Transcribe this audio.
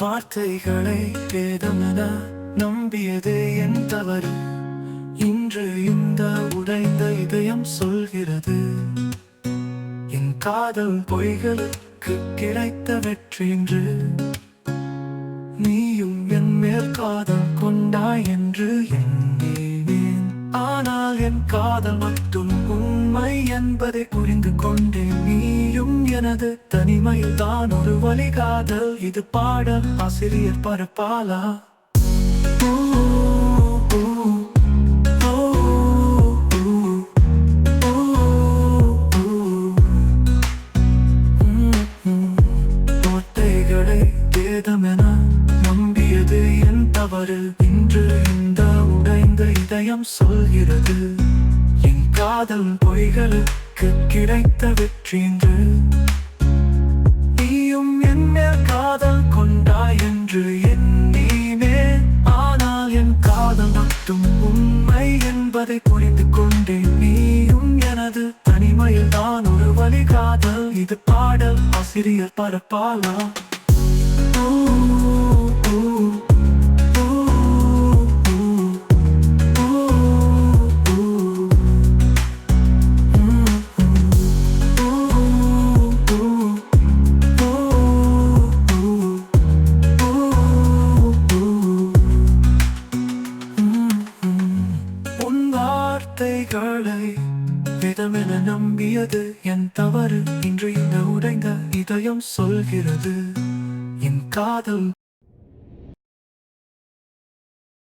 வார்த்தைகளை வேதமென நம்பியது என் தவறு. இன்று இந்த உடைந்த இதயம் சொல்கிறது. என் காதல் பொய்களுக்கு கிடைத்த வெற்றி என்று நீயும் என் மேல் காதல் கொண்டாய் என்று எண்ணினேன். ஆனால் என் காதல் என்பதை புரிந்து கொண்டேன் நீயும் எனது தனிமையில் தான் ஒரு வழிகாதல். இது பாடல் ஆசிரியர் பரப்பாலா? வேதமென நம்பியது என் தவறு. இன்று இந்த உடைந்த இதயம் சொல்கிறது. காதல் பொய்களுக்கு கிடைத்த வெற்றின்று நீயும் என் மேல் காதல் கொண்டாய் என்று எண்ணினேன் ஆனால் என் காதல் மட்டும் உண்மை என்பதை புரிந்து கொண்டேன். நீயும் எனது தனிமையில் தான் ஒரு வழி காதல். இது பாடல் ஆசிரியர் பரப்பாலா ஊ, வார்த்தைகளை விதமென நம்பியது என் தவறு. இன்று இந்த உடைந்த இதயம் சொல்கிறது. என் காதல்